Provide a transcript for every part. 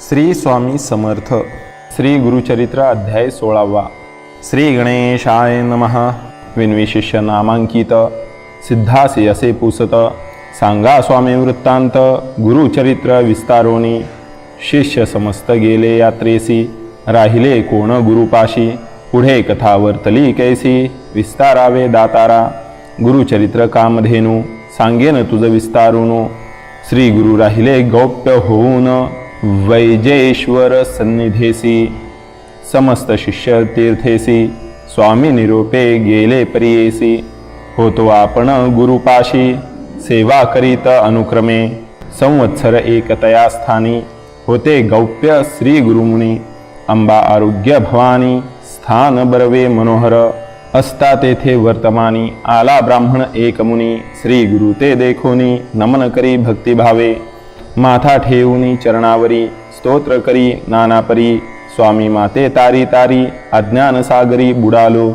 श्री स्वामी समर्थ. श्री गुरुचरित्र अध्याय सोळावा. श्री गणेशाय नमः. विनविशिष्य नामांकित. सिद्धासी असे पुसत. सांगा स्वामी वृत्तांत. गुरुचरित्र विस्तारोणी शिष्य समस्त गेले यात्रेसी. राहिले कोण गुरुपाशी. पुढे कथा वर्तली कैसी. विस्तारावे दातारा. गुरुचरित्र कामधेनू. सांगेन तुझ विस्तारुनो. श्री गुरु राहिले गौप्य होऊन. वैजेश्वर सन्निधेसी समस्त शिष्य तीर्थेसी स्वामी निरोपे गेले परियेसी होतो आपण गुरुपाशी सेवा करीत अनुक्रमे संवत्सर एकतया स्थानी होते गौप्य श्री गुरुमुनी अंबा आरोग्य भवानी स्थान बरवे मनोहर असता तेथे वर्तमानी आला ब्राह्मण एक मुनी श्री गुरु ते देखोनी नमन करी भक्तिभावे। माथा ठेवूनी चरणावरी स्तोत्र करी नानापरी स्वामी माते तारी तारी अज्ञान सागरी बुडालो.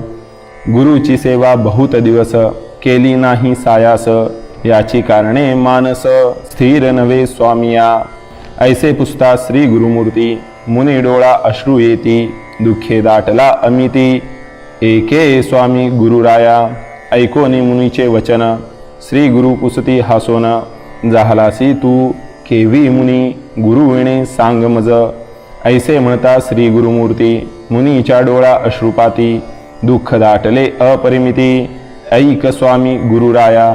गुरुची सेवा बहुत दिवस केली नाही सायास याची कारणे मानस स्थिर नवे स्वामिया ऐसे पुस्ता श्री गुरुमूर्ती मुनी डोळा अश्रू येती दुःखे दाटला अमिती. एके स्वामी गुरुराया ऐकोनी मुनीचे वचन श्री गुरु पुसती हासोन जाहलासी तू. केवी मुनी गुरु विणे सांग मज. ऐसे म्हणता श्री गुरुमूर्ती मुनीच्या डोळा अश्रुपाती दुःख दाटले अपरिमिती. ऐक स्वामी गुरुराया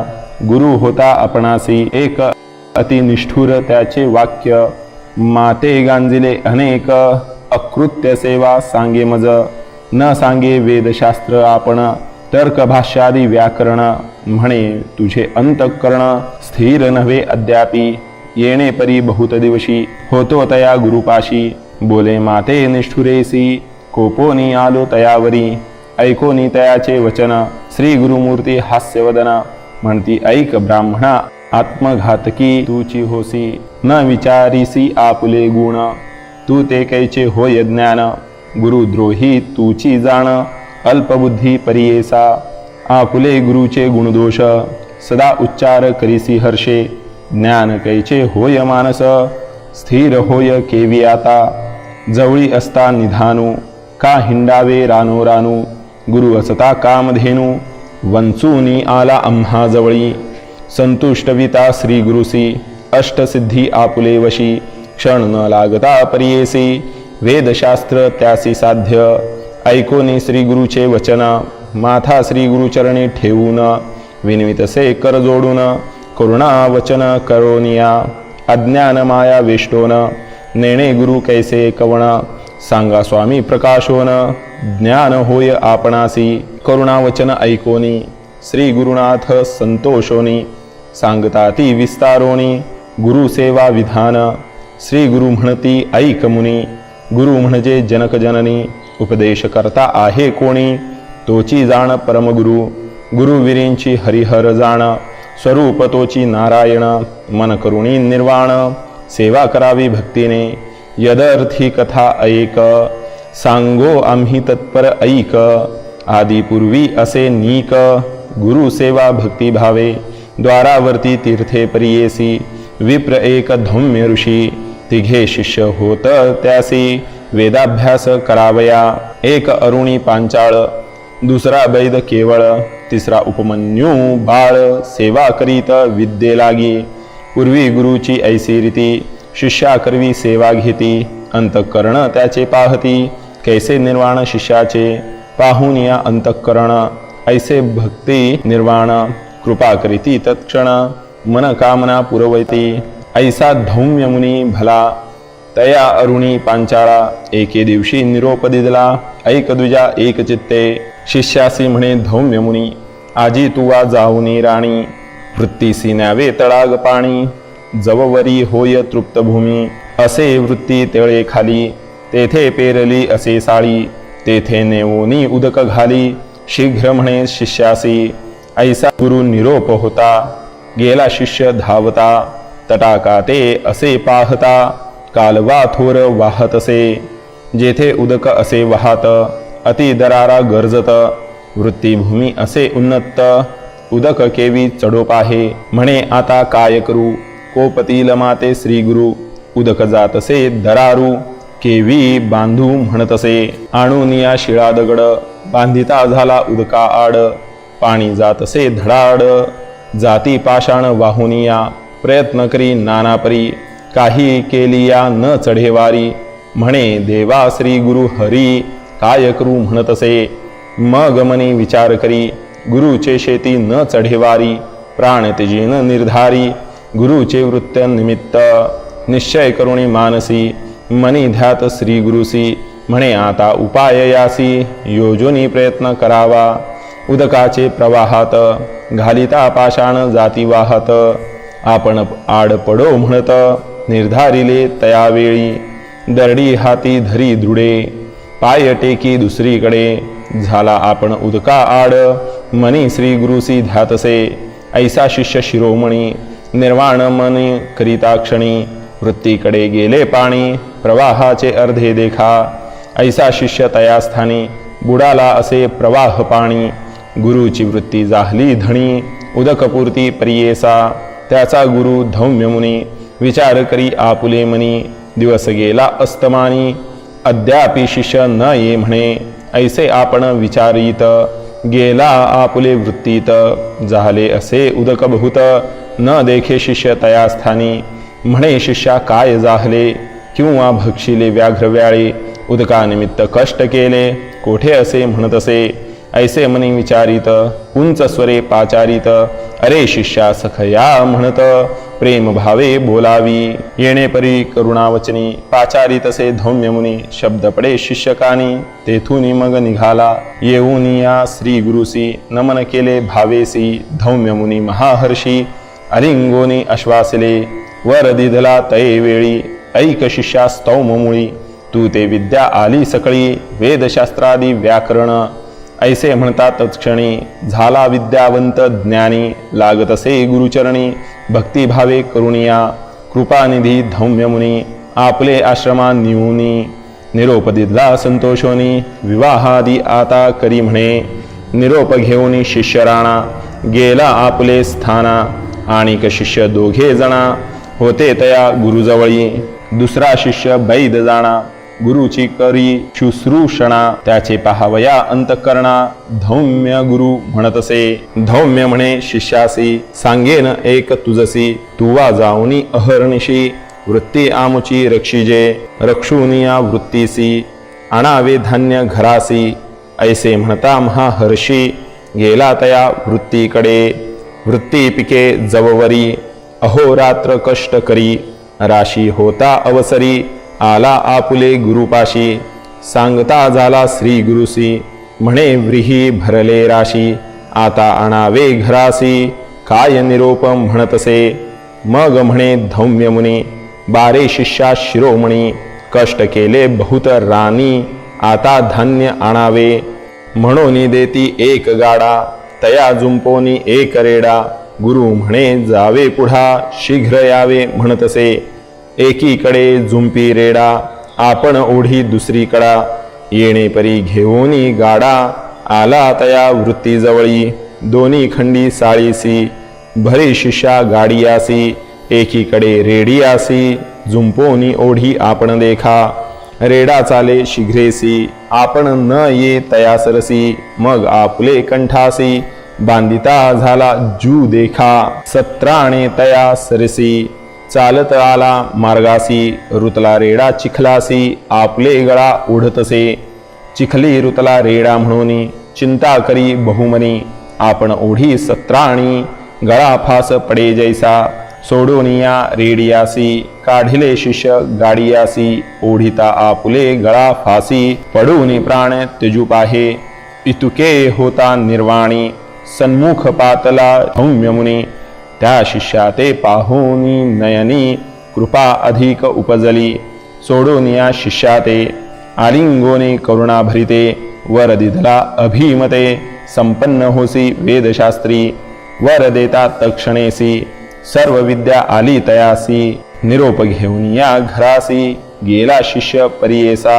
गुरु होता आपणासी एक. अति निष्ठुर त्याचे वाक्य माते गांजिले अनेक. अकृत्य सेवा सांगे मज. न सांगे वेदशास्त्र आपण तर्कभाष्यादी व्याकरण म्हणे तुझे अंतःकरण स्थिर नव्हे अद्यापी. येणे परी बहुत दिवशी होतो तया गुरुपाशी. बोले माते निष्ठुरेसी कोपोनी आलो तयावरी. ऐकोनी तयाचे वचन श्री गुरुमूर्ती हास्यवदन. म्हणती ऐक ब्राह्मणा आत्मघातकी तूची होसी. न विचारिसी आपुले गुण. तू ते कैचे होय ज्ञान. गुरुद्रोही तूची जाण. अल्पबुद्धी परियेसा. आपुले गुरुचे गुणदोष. सदा उच्चार करीसी हर्षे. ज्ञान कैचे होय मानस? स्थिर होय केवी आता? जवळी असता निधानू का हिंडावे रानो रानू? गुरु असता कामधेनू वंचूनी आला आम्हा जवळी। संतुष्टविता श्री गुरुसी अष्टसिद्धी आपुले वशी। क्षण न लागता परियेसी वेदशास्त्र त्यासी साध्य। ऐकोनी श्री गुरुचे वचन माथा श्री गुरुचरणी ठेवून। विनवितसे कर जोडून। करुणावचन करोनिया अज्ञान माया वेष्टोन नेणे गुरु कैसे कवण सांगा स्वामी प्रकाशोन ज्ञान होय आपणासी करुणावचन ऐकोनी श्री गुरुनाथ संतोषोनी सांगता ती विस्तारोनी गुरुसेवा विधान श्री गुरु म्हणती ऐक मुनी गुरु म्हणजे जनक जननी उपदेश करता आहे कोणी तोची जाण परमगुरु गुरुवीरींची हरिहर जाण स्वरूप तोची नारायण मन करुणी निर्वाण सेवा करावी भक्तीने यदर्थी कथा ऐक सांगो आम्ही तत्पर ऐक आदिपूर्वी असे नीक गुरु सेवा भक्ती भावे द्वारावरती तीर्थे परियेसी विप्र एक धौम्य ऋषी तिघे शिष्य होत त्यासी वेदाभ्यास करावया एक अरुणी पांचाळ दुसरा वैद केवळ तिसरा उपमन्यू बाळ सेवा करीत विद्ये लागी. पूर्वी गुरुची ऐसी रीती शिष्या करवी सेवा घेती अंतःकरण त्याचे पाहती. कैसे निर्वाण शिष्याचे पाहून या अंतःकरण. ऐसे भक्ती निर्वाण कृपा करीती तत्क्षण. मन कामना पुरवती. ऐसा धौम्य मुनी भला. तया अरुणी पांचाळा एके दिवशी निरोप दिदला. ऐक दुजा एक चित्ते. शिष्यासी म्हणे धौम्य मुनी आजी तुवा जाऊनी राणी वृत्तीसी न्यावे तळाग पाणी जववरी होय तृप्त भूमी असे वृत्ती तेळे खाली तेथे पेरली असे साळी तेथे नेवोनी उदक घाली शीघ्र म्हणे शिष्यासी ऐसा गुरु निरोप होता गेला शिष्य धावता तटाका ते असे पाहता कालवा थोर वाहतसे जेथे उदक असे वाहत अति दरारा गरजत वृत्तीभूमी असे उन्नत उदक केवी चढोप आहे म्हणे आता काय करू? कोपतील माते श्रीगुरु उदक जातसे दरारू केवी बांधू म्हणतसे आणून या शिळा दगड बांधिता झाला उदका आड पाणी जातसे धडाड जाती पाषाण वाहुनिया प्रयत्न करी नानापरी काही केलिया न चढेवारी म्हणे देवा श्री गुरु हरी काय करू म्हणतसे मग मनी विचार करी गुरुचे शेती न चढेवारी प्राण न निर्धारी गुरुचे वृत्त निमित्त निश्चय करुणी मानसी मनी ध्यात श्री गुरुसी म्हणे आता उपाय यासी योजोनी प्रयत्न करावा उदकाचे प्रवाहात घालिता पाषाण जाती वाहत आपण आड पडो म्हणत निर्धारिले तयावेळी दरडी हाती धरी दृढे पाय टेकी दुसरीकडे झाला आपण उदका आड. मनी श्री गुरुसी ध्यातसे ऐसा शिष्य शिरोमणी निर्वाण मनी करिता क्षणी. वृत्तीकडे गेले पाणी प्रवाहाचे अर्धे देखा. ऐसा शिष्य तया स्थानी बुडाला असे प्रवाह पाणी. गुरुची वृत्ती जाहली धणी उदकपूर्ती परियेसा. त्याचा गुरु धौम्य मुनी विचार करी आपुले मनी. दिवस गेला अस्तमानी अद्यापि शिष्य न ये म्हणे ऐसे आपण विचारित गेला आपुले वृत्तीत झाले असे उदकभूत न देखे शिष्य तया स्थानी म्हणे शिष्या काय जाहले किंवा भक्षिले व्याघ्रव्याळे उदकानिमित्त कष्ट केले कोठे असे म्हणत असे ऐसे मनी विचारित उंच स्वरे पाचारित अरे शिष्या सखया म्हणत प्रेम भावे बोलावी येणे परी करुणावचनी पाचारी तसे धौम्य मुनी शब्द पडे शिष्यकानी तेथून मग निघाला येऊन या श्री गुरुसी नमन केले भावेसी धौम्य मुनी महाहर्षी अलिंगोनी आश्वासले वर दिधला तये वेळी ऐक शिष्या स्तौम मुळी तू ते विद्या आली सकळी वेदशास्त्रादी व्याकरण ऐसे म्हणतात तत्क्षणी झाला विद्यावंत ज्ञानी लागत असे गुरुचरणी भक्तिभावे करुणिया कृपानिधी धौम्यमुनी आपले आश्रमा निवुनी निरोपदिदला संतोषोनी विवाहादी आता करी म्हणे निरोप घेऊनी शिष्य राणा गेला आपले स्थाना आणिक शिष्य दोघे जणा होते तया गुरुजवळी दुसरा शिष्य बैद जाणा. गुरुची करी शुश्रूषणा त्याचे पाहावया अंतकरणा. धौम्य गुरु म्हणतसे. धौम्य म्हणे शिष्यासी सांगेन एक तुझसी तुवा जाऊनी अहर्निशी वृत्ती आमुची रक्षिजे रक्षुनिया वृत्तीसी. आणावे धान्य घरासी ऐसे म्हणता महाहर्षी. गेला तया वृत्तीकडे. वृत्ती पिके जववरी. अहोरात्र कष्ट करी. राशी होता अवसरी. आला आपुले गुरुपाशी. सांगता झाला श्री गुरुसी. म्हणे व्रीही भरले राशी. आता आणावे घरासी. काय निरोप म्हणतसे? मग म्हणे धौम्य मुनी. बारे शिष्या शिरोमणी. कष्ट केले बहुत राणी. आता धान्य आणावे. म्हणून देती एक गाडा. तया जुंपोनी एक रेडा. गुरु म्हणे जावे पुढा. शीघ्र यावे म्हणतसे. एकीकडे झुंपी रेडा आपण ओढी दुसरीकडा येणे परी घेऊनी गाडा आला तया वृत्तीजवळी दोन्ही खंडी साळीसी भरी शिष्या गाडियासी एकीकडे रेडियासी झुंपोनी ओढी आपण देखा. रेडा चाले शिघ्रेसी आपण न ये तयासरसी मग आपले कंठासी बांधिता झाला जू देखा. सत्राणे तया सरसी. चालत आला मार्गासी रुतला रेडा चिखलासी आपले गळा ओढतसे चिखली रुतला रेडा म्हणून चिंता करी बहुमनी आपण ओढी सत्राणी गळा फास पडे जैसा. सोडोनिया रेडियासी काढिले शिष्य गाडियासी ओढिता आपुले गळा फासी पडूनी प्राण त्यजू पाहे इतुके होता निर्वाणी सन्मुख पातला सौम्यमुनी. त्या शिष्या ते पाहुनी नयनी कृपा अधिक उपजली. सोडोनिया शिष्या ते आलिंगोने करुणाभरिते वर दिधला अभिमते. संपन्न होसी वेदशास्त्री वर देता तक्षणेसी. सर्व विद्या आली तयासी निरोप घेऊन या घरासी. गेला शिष्य परियेसा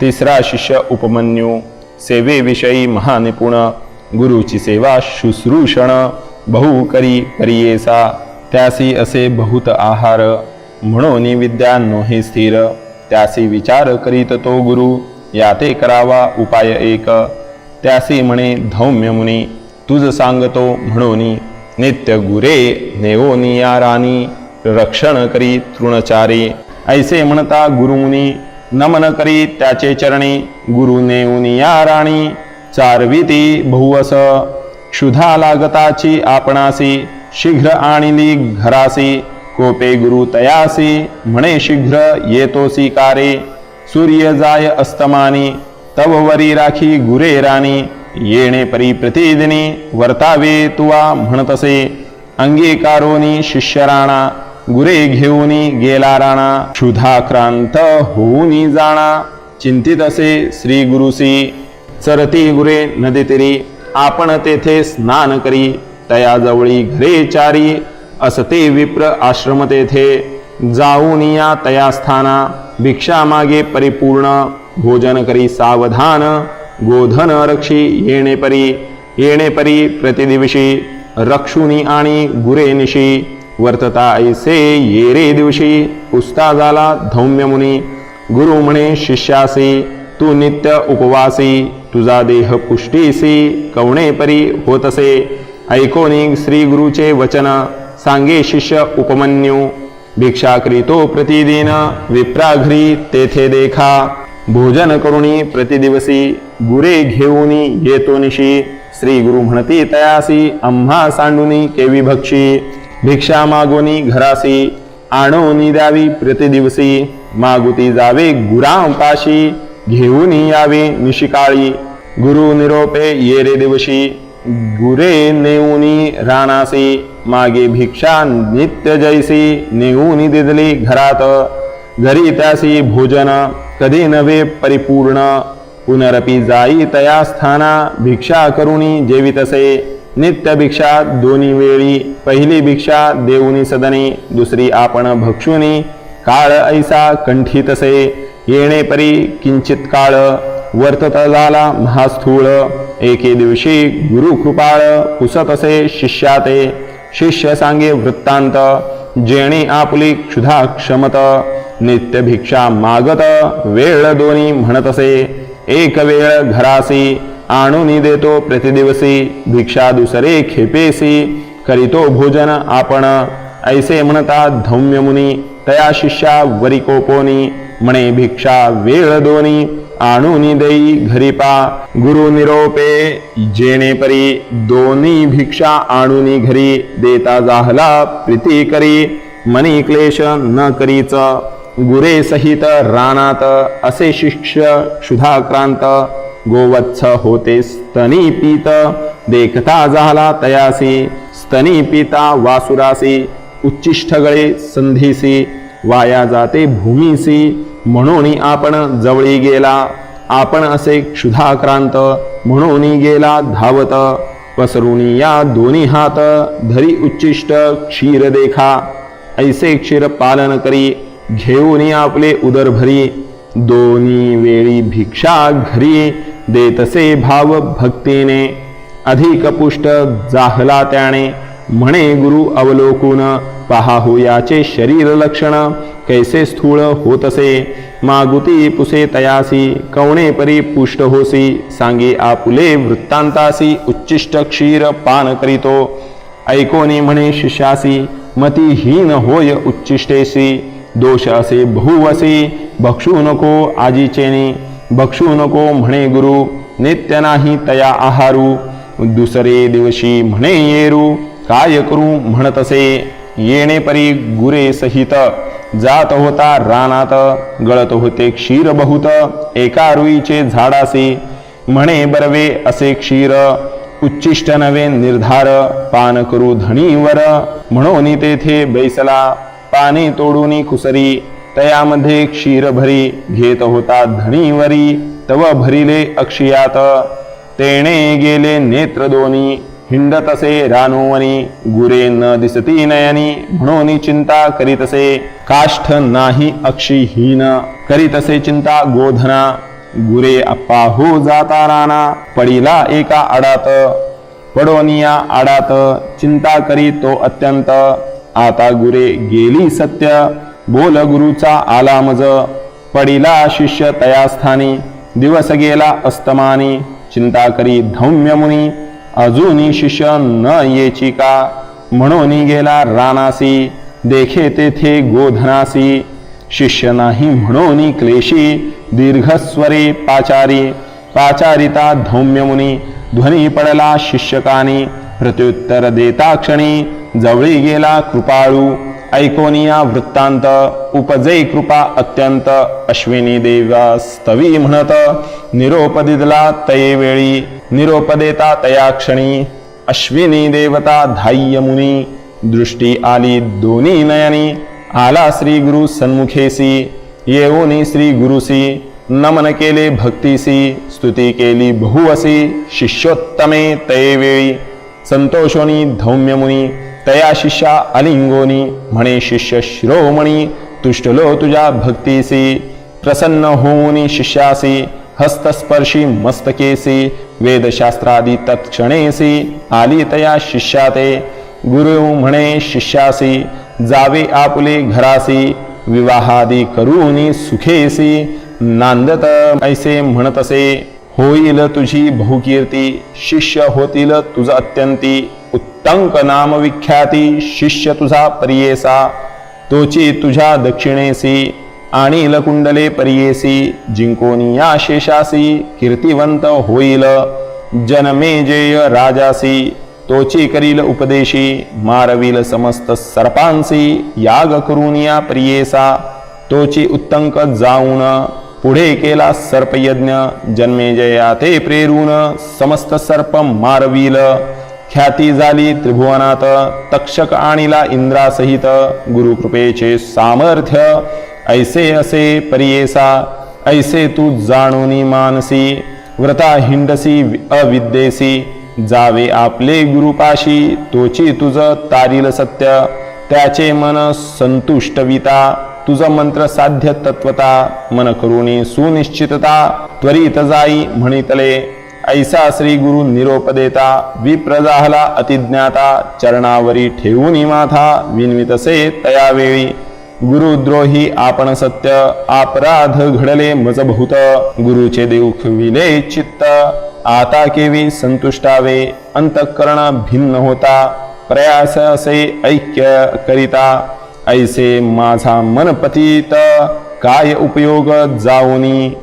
तिसरा शिष्य उपमन्यू. सेवेविषयी महानिपुण गुरुची सेवा शुश्रूषण. बहु करी करियेसा त्यासी असे बहुत आहार. म्हणून विद्या नोहे स्थिर. त्यासी विचार करीत तो गुरु याते करावा उपाय एक. त्यासी म्हणे धौम्य मुनी तुझ सांगतो म्हणून नित्य गुरे नेओनी या राणी रक्षण करी तृणचारी. ऐसे म्हणता गुरुमुनी नमन करी त्याचे चरणी गुरु नेऊनी या राणी चारविती बहुवस. क्षुधा लागताची आपणासी शीघ्र आणिली घरासी कोपे गुरु तयासी म्हणे शीघ्र येतोसी कारे सूर्य जाय अस्तमानी तव वरी राखी गुरे राणी येणे परी प्रतिदिनी वर्तावे तुवा म्हणतसे अंगीकारोनी शिष्य राणा गुरे घेऊनी गेला राणा क्षुधाक्रांत होऊनी जाणा चिंतित असे श्री गुरुसी चरती गुरे नदीतिरी आपण तेथे स्नान करी तयाजवळी घरे चारी असते विप्र आश्रम तेथे. जाऊन या तया स्थाना भिक्षा मागे परिपूर्ण भोजन करी सावधान गोधन रक्षी येणे परी येणे परी प्रतिदिवशी रक्षुनी आणि गुरेनिशी वर्तता ऐसे येरे दिवशी उस्ताजाला झाला धौम्य मुनी गुरु म्हणे शिष्यासी तू नित्य उपवासी तुझा देह पुष्टीसी कवणेपरी होतसे. ऐकोनी श्री गुरुचे वचन सांगे शिष्य उपमन्यू. भिक्षा करीतो प्रतिदिन विप्राघ्री तेथे देखा. भोजन करुणी प्रतिदिवसी गुरे घेऊनी येतो निशी. श्री गुरु म्हणती तयासी आम्हा सांडुनी केवी भक्षी. भिक्षा मागोनी घरासी आणोनी द्यावी प्रतिदिवसी. मागुती जावे गुरांपाशी. घेऊन यावे निशिकाळी. गुरु निरोपे येरे दिवशी. गुरे नेऊनी राणासी. मागे भिक्षा नित्य जैसी. नेऊनी दिदली घरात. घरी त्यासी भोजन. कधी नव्हे परिपूर्ण. पुनरपी जाई तया स्थाना. भिक्षा करुणी जेवितसे. नित्य भिक्षा दोन्ही वेळी. पहिली भिक्षा देऊनी सदनी. दुसरी आपण भक्षुनी. काळ ऐसा कंठितसे. येणे परी किंचित काळ वर्तत झाला महास्थूळ. एके दिवशी गुरु कृपाळ पुसत असे शिष्याते. शिष्य सांगे वृत्तांत जेणे आपली क्षुधा क्षमत. नित्य भिक्षा मागत वेळ दोन्ही म्हणत असे. एक वेळ घरासी आणून देतो प्रतिदिवसी. भिक्षा दुसरे खेपेसी करीतो भोजन आपण. ऐसे म्हणता धौम्य मुनी तया शिष्या वरिकोपोनी म्हणे भिक्षा वेळ दोनी आणून देई घरी पा गुरु निरोपे जेणे परी दोन्ही भिक्षा आणूनी घरी देता जाहला प्रीती करी मनी क्लेश न करीच गुरे सहित रानात असे शिष्य क्षुधाक्रांत गोवत्स होते स्तनी पीत देखता झाला तयासी स्तनी पिता वासुरासी उच्चिष्ठगळे संधीसी वाया जाते भूमीसी म्हणून आपण जवळी गेला. आपण असे क्षुधाक्रांत म्हणून गेला धावत. पसरुणी या दोन्ही हात धरी उच्चिष्ट क्षीर देखा. ऐसे क्षीर पालन करी घेऊन आपले उदरभरी दोन्ही वेळी भिक्षा घरी देतसे भाव भक्तीने. अधिक पुष्ट जाहला त्याने. म्हणे गुरु अवलोकून पहा हो याचे शरीर लक्षण कैसे स्थूळ होत असे मागुती पुसे तयासी कवणे परी पुष्ट होसी सांगे आपुले वृत्तांतासी उच्चिष्ट क्षीर पान करीतो। ऐकोनी म्हणे शिष्यासी मतीहीन होय उच्चिष्टेसी दोष असे बहुवसी भक्षू नको आजीचेनी भक्षू नको म्हणे गुरु नित्य नाही तया आहारू दुसरे दिवशी म्हणे येरू। काय करू म्हणत असे? येणे परी गुरे सहित. जात होता रानात गळत होते क्षीर बहुत. एका रुईचे झाडासी. म्हणे बरवे असे क्षीर. उच्चिष्ट नवे निर्धार. पान करू धणीवर म्हणून तेथे बैसला. पाने तोडून खुसरी. तयामध्ये क्षीर भरी. घेत होता धणीवरी तव भरिले अक्षयात. तेणे गेले नेत्र दोनी. हिंडत हिंडतसे रानोवनी गुरे न दिसती नयनी म्हणून चिंता करीतसे काष्ठ नाही अक्षीहीन करीतसे चिंता गोधना गुरे अप्पाहू जाता राना पडिला एका आडात पडोनिया आडात चिंता करी तो अत्यंत आता गुरे गेली सत्य बोल गुरुचा आला मज पडिला शिष्य तयास्थानी दिवस गेला अस्तमानी चिंता करी धौम्य मुनी अजूनी शिष्य न येची का? म्हणून गेला रानासी देखे तेथे गोधनासी. शिष्य नाही म्हणून क्लेशी दीर्घस्वरे पाचारी. पाचारिता धौम्यमुनी ध्वनी पडला शिष्यकानी. प्रत्युत्तर देता क्षणी जवळी गेला कृपाळू. ऐकोनिया वृत्तांत उपजय कृपा अत्यंत. अश्विनी देवास्तवी म्हणत निरोप दिदला तये वेळी. निरोपदेता तया क्षणी अश्विनी देवता धाय्य मुनी दृष्टी आली दोन्ही नयनी आला श्री गुरु सन्मुखेसी येऊनी श्री गुरुसी नमन केले भक्तीसी स्तुती केली बहुवसी शिष्योत्तमे तये वेळी संतोषोनी धौम्यमुनी तया शिष्या अलिंगोनी म्हणे शिष्य शिरोमणी तुष्टलो तुझ्या भक्तीसी प्रसन्न होऊनी शिष्यासी हस्तस्पर्शी मस्तकेसी वेदशास्त्रादी तत्क्षणेसी आली तया शिष्याते गुरु म्हणे शिष्यासी जावे आपुले घरासी विवाहादी करूनी सुखेसी नांदत ऐसे म्हणतसे होईल तुझी बहुकीर्ती शिष्य होतील तुझा अत्यंती उत्तंक नाम विख्याती शिष्य तुझा परियेसा तोची तुझ्या दक्षिणेसी आणि लकुंडले परियेसी जिंकोनी या शेषासी कीर्तिवंत होईल जनमेजेय राजासी तोची करील उपदेशी मारविल समस्त सर्पांसी याग करून या प्रियेसा तोची उत्तंक जाऊन पुढे केला सर्पयज्ञ जन्मेजया ते प्रेरून समस्त सर्प मारविल ख्याती झाली त्रिभुवनात तक्षक आणिला इंद्रासहित गुरुकृपेचे सामर्थ्य ऐसे असे परियेसा ऐसे तू जाणूनी मानसी व्रता हिंडसी अविद्येसी जावे आपले गुरुपाशी तोची तुझ तारील सत्य त्याचे मन संतुष्टविता तुझ मंत्र साध्य तत्वता मन करुणी सुनिश्चितता त्वरित जाई म्हणितले ऐसा श्री गुरु निरोप देता विप्रजाहला अतिज्ञाता चरणावरी ठेवून माथा विनवितसे तयावेळी गुरुद्रोही आपण सत्य अपराध घडले मज गुरुचे देऊख विले चित्त. आता केवी संतुष्टावे अंतःकरण भिन्न होता. प्रयास असे ऐक्य करिता. ऐसे माझा मन पतित. काय उपयोग जाऊनी?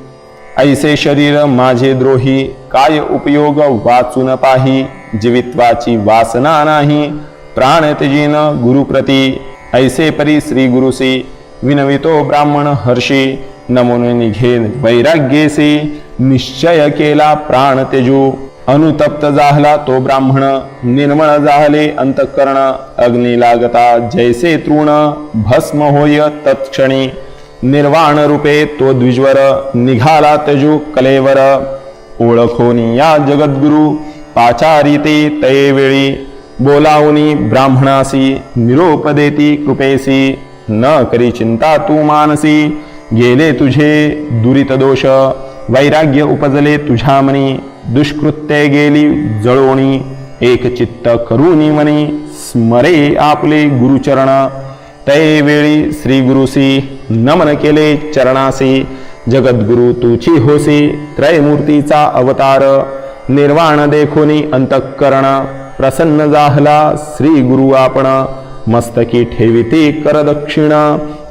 ऐसे शरीर माझे द्रोही. काय उपयोग वाचून पाही? जीवित्वाची वासना नाही. प्राण त्यजीन गुरुप्रती. ऐसे परी श्री गुरुसी विनवितो ब्राह्मण हर्षी नमोने निघे वैराग्येसी निश्चय केला प्राण तेजू। अनुतप्त जाहला तो ब्राह्मण निर्मळ जाहले अंतकरण। अग्नी लागता जैसे तृण भस्म होय तत्क्षणी। निर्वाण रूपे तो द्विजवर निघाला तेजू कलेवर। ओळखोनी या जगद्गुरु पाचारिते तये वेळी। बोलावनी ब्राह्मणासी निरोपदेती कृपेसी न करी चिंता तू मानसी गेले तुझे दुरित दोष वैराग्य उपजले तुझ्या मनी दुष्कृत्ये गेली जळोणी एक चित्त करूनी मनी स्मरे आपले गुरुचरण तये वेळी श्री गुरुसी नमन केले चरणासी जगद्गुरु तुची होसी त्रयमूर्तीचा अवतार निर्वाण देखोनी अंतःकरण प्रसन्न जाहला श्री गुरु आपण मस्तकी ठेविते करदक्षिण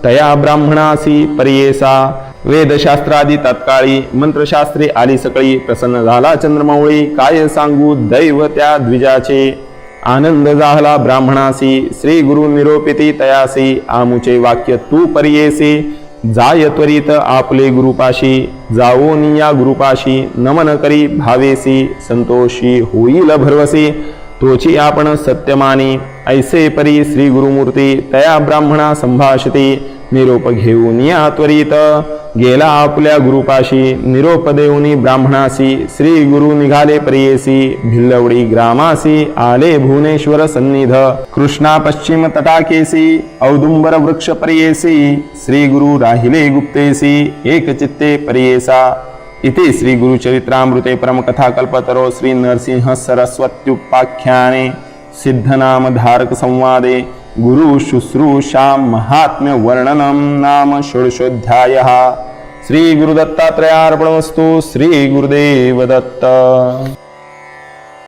तया ब्राह्मणासी परियेसा। वेदशास्त्रादी तत्काळी मंत्रशास्त्री आली सकळी प्रसन्न झाला चंद्रमावळी काय सांगू दैव त्या द्विजाचे। आनंद जाहला ब्राह्मणासी श्री गुरु निरोपिती तयासी आमुचे वाक्य तू परियेसी। जाय त्वरित आपले गुरुपाशी जाओनिया या गुरुपाशी नमन करी भावेसी संतोषी होईल भरवसी। तोची आपण सत्यमानी ऐसे परी श्री गुरुमूर्ती तया ब्राह्मणा संभाषती निरोप घेऊन या त्वरित. गेला आपल्या गुरुपाशी निरोप देऊनी ब्राह्मणासी श्री गुरु निघाले प्रियेसी भिल्लवडी ग्रामासी आले भुवनेश्वर सन्निध. कृष्णा पश्चिम तटाकेसी औदुंबर वृक्ष प्रियेसी श्री गुरु राहिले गुप्तेसी एक चित्ते प्रियेसा. इति श्री गुरुचरित्रामृते परमकथाकल्पतरो श्री नरसिंह सरस्वत्युपाख्याने सिद्धनाम धारक संवादे गुरुशुश्रूषां महात्म्यवर्णनं नाम षोडशोऽध्यायः। श्रीगुरुदत्तात्रयार्पणमस्तु श्रीगुरुदेवदत्त।